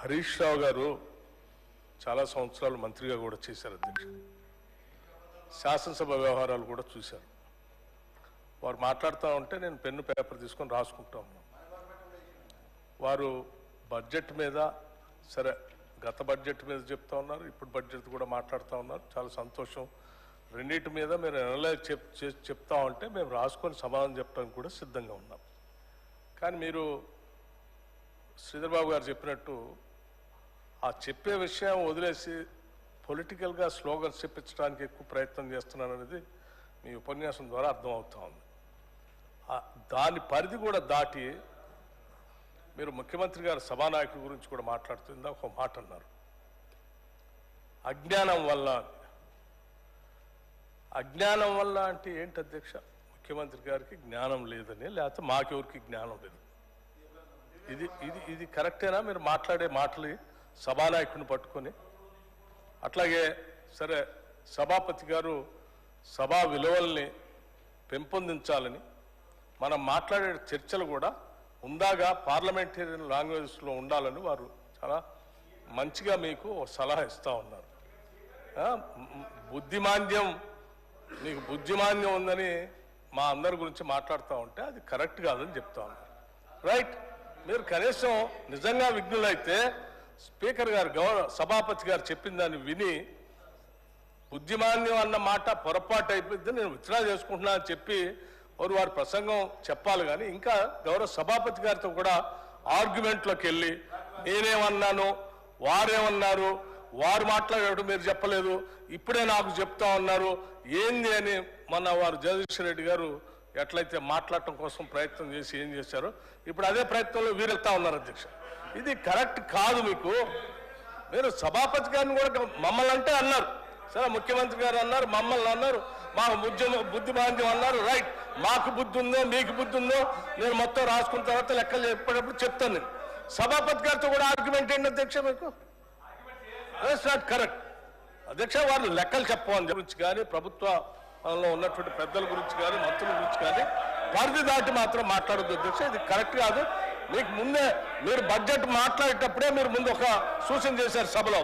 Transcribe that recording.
హరీష్ రావు గారు చాలా సంవత్సరాలు మంత్రిగా కూడా చేశారు అధ్యక్ష. శాసనసభ వ్యవహారాలు కూడా చూశారు. వారు మాట్లాడుతూ ఉంటే నేను పెన్ను పేపర్ తీసుకొని రాసుకుంటా ఉన్నాను. వారు బడ్జెట్ మీద సరే గత బడ్జెట్ మీద చెప్తా ఉన్నారు ఇప్పుడు బడ్జెట్ కూడా మాట్లాడుతూ ఉన్నారు. చాలా సంతోషం. రెండింటి మీద మీరు అనలైజ్ చెప్ చెప్తా ఉంటే మేము రాసుకొని సమాధానం చెప్పడానికి కూడా సిద్ధంగా ఉన్నాం. కానీ మీరు శ్రీధర్బాబు గారు చెప్పినట్టు ఆ చెప్పే విషయం వదిలేసి పొలిటికల్గా స్లోగన్స్ చెప్పించడానికి ఎక్కువ ప్రయత్నం చేస్తున్నాననేది మీ ఉపన్యాసం ద్వారా అర్థమవుతా ఉంది. దాని పరిధి కూడా దాటి మీరు ముఖ్యమంత్రి గారు సభానాయకుడి గురించి కూడా మాట్లాడుతుందా ఒక మాట అన్నారు. అజ్ఞానం వల్ల అజ్ఞానం వల్ల అంటే ఏంటి అధ్యక్ష? ముఖ్యమంత్రి గారికి జ్ఞానం లేదని లేకపోతే మాకెవరికి జ్ఞానం లేదు? ఇది ఇది ఇది కరెక్టేనా? మీరు మాట్లాడే మాటలు సభానాయకుని పట్టుకొని. అట్లాగే సరే సభాపతి గారు సభా విలువల్ని పెంపొందించాలని మనం మాట్లాడే చర్చలు కూడా ఉందాగా పార్లమెంటేరియన్ లాంగ్వేజెస్లో ఉండాలని వారు చాలా మంచిగా మీకు సలహా ఇస్తూ ఉన్నారు. బుద్ధిమాంద్యం మీకు బుద్ధిమాంద్యం ఉందని మా అందరి గురించి మాట్లాడుతూ ఉంటే అది కరెక్ట్ కాదని చెప్తా ఉన్నారు. రైట్? మీరు కనీసం నిజంగా విఘ్నులైతే స్పీకర్ గారు గౌరవ సభాపతి గారు చెప్పిన దాన్ని విని బుద్ధిమాన్యం అన్న మాట పొరపాటు అయిపోయింది నేను విత్డ్రా చేసుకుంటున్నా అని చెప్పి వారు వారి ప్రసంగం చెప్పాలి కానీ ఇంకా గౌరవ సభాపతి గారితో కూడా ఆర్గ్యుమెంట్లోకి వెళ్ళి నేనేమన్నాను వారేమన్నారు వారు మాట్లాడేటప్పుడు మీరు చెప్పలేదు ఇప్పుడే నాకు చెప్తా ఉన్నారు ఏంది అని మన వారు జగదీశ్వర రెడ్డి గారు ఎట్లయితే మాట్లాడటం కోసం ప్రయత్నం చేసి ఏం చేశారో ఇప్పుడు అదే ప్రయత్నంలో వీరెళ్తా ఉన్నారు అధ్యక్ష. ఇది కరెక్ట్ కాదు మీకు. మీరు సభాపతి గారిని కూడా మమ్మల్ని అంటే అన్నారు. సరే ముఖ్యమంత్రి గారు అన్నారు మమ్మల్ని అన్నారు మాకు బుద్ధి బుద్ధి బాంధ్యం అన్నారు. రైట్ మాకు బుద్ధి ఉందో మీకు బుద్ధి ఉందో నేను మొత్తం రాసుకున్న తర్వాత లెక్కలు చెప్పేటప్పుడు చెప్తాను నేను. సభాపతి గారితో కూడా ఆర్గ్యుమెంట్ ఏంటి అధ్యక్ష మీకు? నాట్ కరెక్ట్ అధ్యక్ష వాళ్ళు లెక్కలు చెప్పవాలి గురించి కానీ ప్రభుత్వంలో ఉన్నటువంటి పెద్దల గురించి కానీ మంత్రుల గురించి కానీ పరిధి దాటి మాత్రం మాట్లాడద్దు. అధ్యక్ష ఇది కరెక్ట్ కాదు. మీకు ముందే మీరు బడ్జెట్ మాట్లాడేటప్పుడే మీరు ముందు ఒక సూచన చేశారు సభలో.